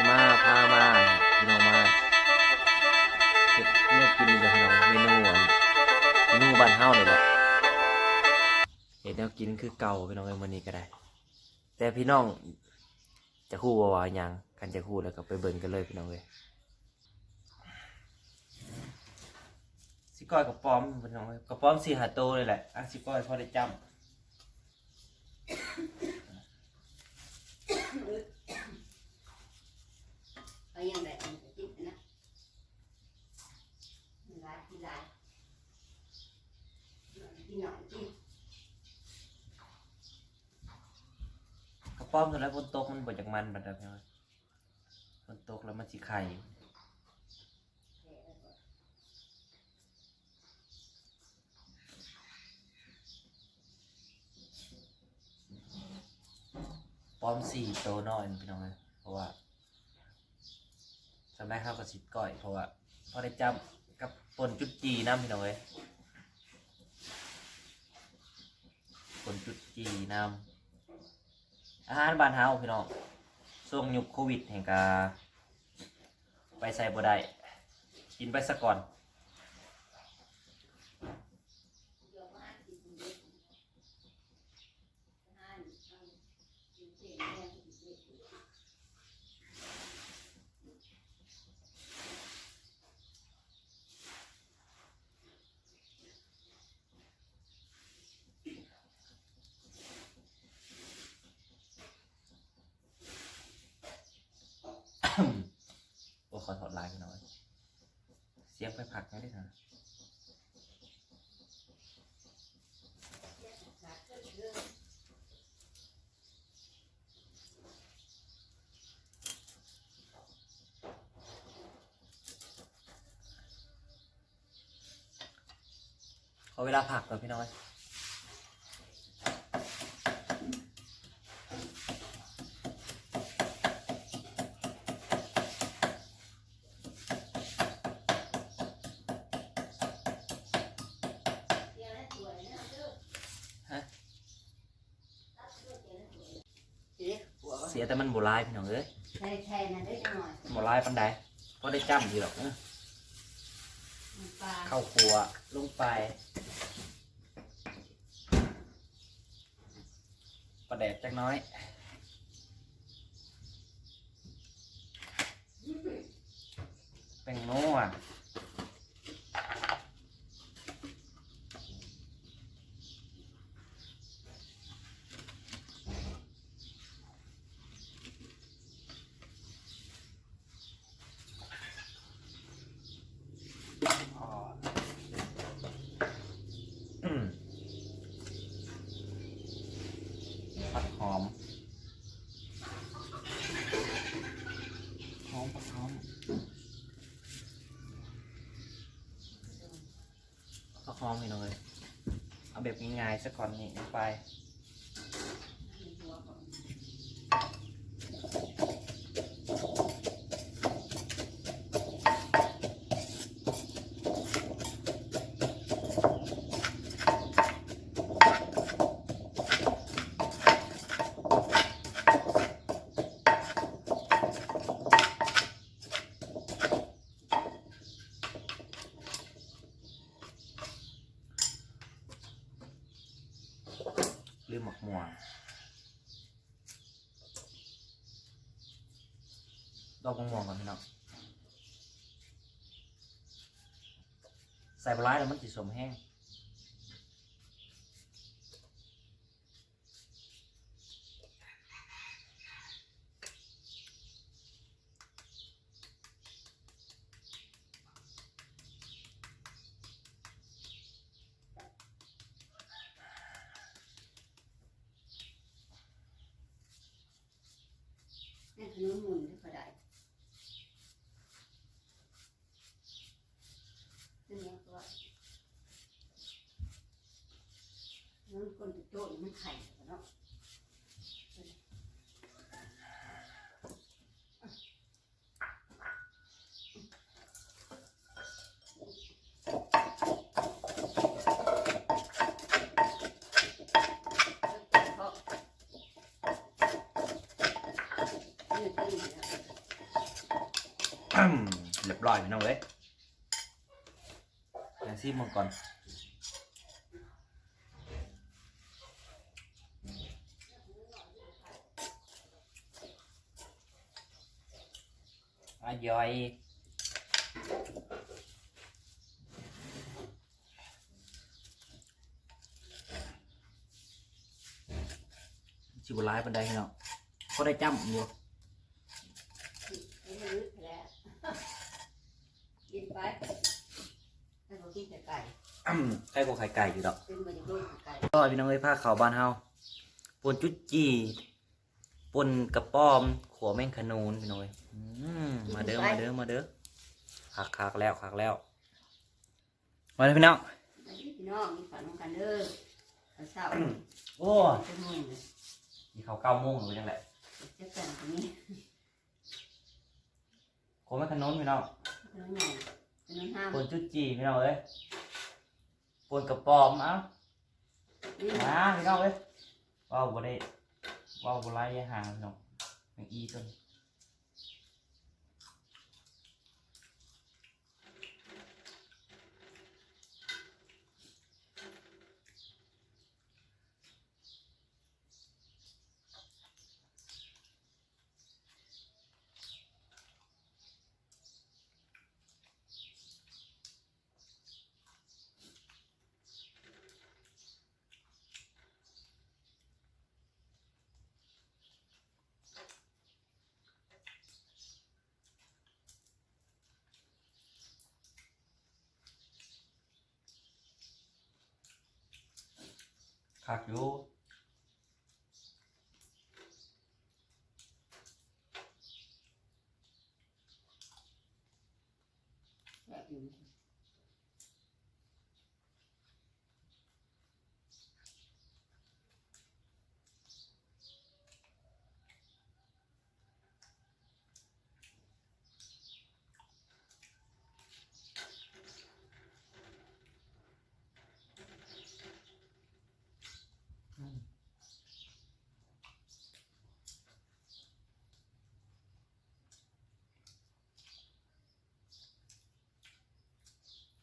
สิมาพามาพี่น้องมาเฮ็ดเนื้อกินกับพี่น้องเมนูอันเมนูบ้านเฮานี่แหละเฮ็ดแนวกินคือเก่าพี่น้องเอ้ยมื้อนี้ก็ได้ แต่พี่น้องจะคู่ว่าว่าหยังกันจะคู่แล้วก็ไปเบิ่งกันเลยพี่น้องเอ้ยสิก้อยกับป้อมพี่น้องเอ้ยกับป้อมสี่หาโตเลยแหละอะสิก้อยพอได้จำ เอายังไงเอาไปจิ้มนะมีหลายมีหลายกินหน่อยกิน กระ ป้อมตัวแล้วฝนตกมันบ่จากมันบันั้นพี่น้องฝนตกแล้วมันสิไข่ป้อมสี่โตน้อยพี่น้องเลยเพราะว่าสมัยข้าวกับสิบก้อยเพราะว่าพอได้จำกับปนจุดจีน้ำพี่น้องเลยปนจุดจีน้ำ อาหารบ้านเฮาพี่น้องช่วงยุคโควิดแห่งกาไปใส่บ่ได้กินไปซะก่อน เดี๋ยวมากินเด็กทานทานกินเด็กแม่กินเด็ก โอ้ขอถอดลายพี่น้องเอ้ยเสียง ไปผักนดีกว่าเขอเวลาผักก่อนพี่น้อย เดี๋ยวนะสวยนะเด้อ ฮะ เด็กหัว เสียแต่มันโบรายพี่น้องเอ้ยใช่ใช่นะได้จังหน่อยโบรายปันใดก็ได้จำอยู่หรอกเอ้อปลาเข้าครัวลงไปประแดดจักหน้อยเป็นโน่อะอ๋ออืมผัดหอม หอมผัดหอมผัดหอมพี่น้องเลย เอาแบบง่ายๆสักก่อนนี่ลงไป หรือหมกม่วงดอกมะม่วงก่อนพี่น้องใส่ปลาไหลแล้วมันจะสมแห้ง ขนมมุนก็ได้นี่ไงก็น้ำก้นโต๊ะมันไข่เนาะ เพราะนี่เป็นอย่างนี้ ร้อยพี่น้องเอ้ยอย่างซีมังก่อนอะย่อยชิบร้ายปันไดพี่น้องก็ได้จำอยู่ ไม่รู้แล้ว กินไปให้เขากินแต่ไก่ อืม ไข่กว่าไข่ไก่อยู่ดอกเป็นมาจากโลกไก่ก็พี่น้องเอ้ยผ้าขาวบ้านเฮาปนจุดจีปนกระป้อมขัวแม่งขนูนพี่น้องเอ้ยอืมมาเด้อมาเด้อมาเด้อคักคักแล้วคักแล้วมาเลยพี่น้องอันนี้พี่น้องมีฝันของกันเด้อข้าวเช้าโอ้จะมุ่งเลยมีเขาวเก้าโมงหรือยังไงจะกันตรงนี้ขัวแม่งขนูนพี่น้องน้องใหญ่น้องห้ามปนจุดจีพี่น้องเอ้ย ปนกระปอมเอ้ามาพี่น้องเอ้ยว้าวบ่ได้ว้าวบ่ไล่ห่างพี่น้องแมงอีต้น คัก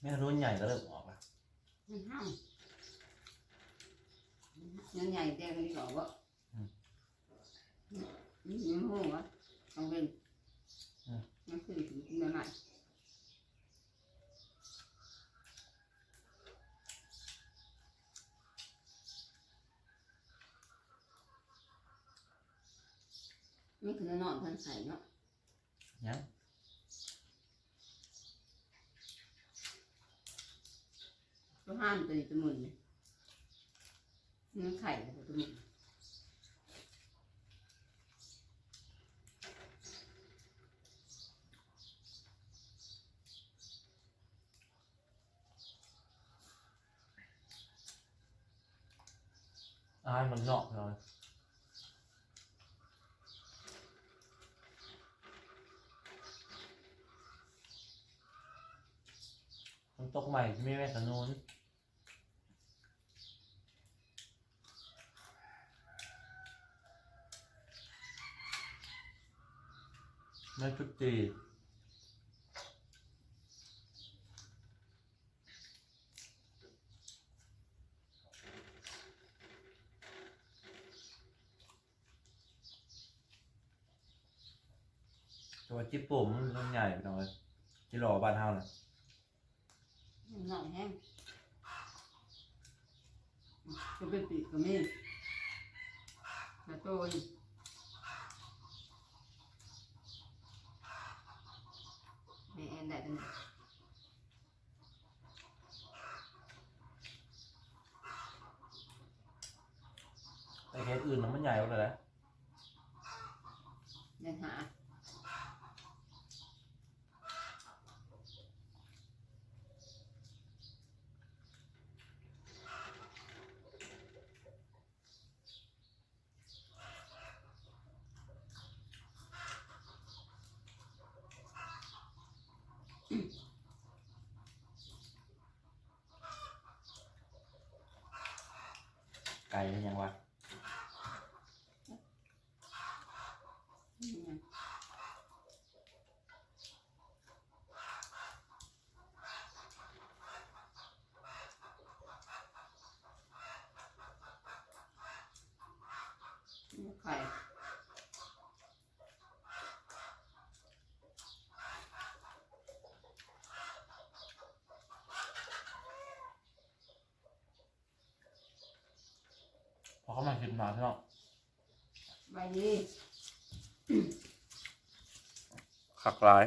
แม่รุ่นใหญ่ก็เริ่มออกแล้วน้องห้ามน้องใหญ่แดงนี่หรอวะนี่ยังหูวะต้องเป็นนั่นคือถึงกินใหม่นี่คือนอนพันใส่เนาะยัง ห้ามตัวนี้ตัวมึนเลยนื้อไข่กับตัวมึนอายมันนอกเลยมันตกใหม่ไม่แม่ขนุน แม่ชุดจีตัวจิ๊บปุ่มมันต้นใหญ่ไปหน่อยจิหล่อบ้านเฮาน่ะหน่อยแห้งก็เป็นปีกก็มีกระโตย แม่แอนได้เป็น แต่เคสอื่นน่ะมันใหญ่กว่าเลยนะ ยังหา ไก่ยังวะ อืม ข่ พอ เข้ามากินมาพี่น้องใบนี้ขักหลาย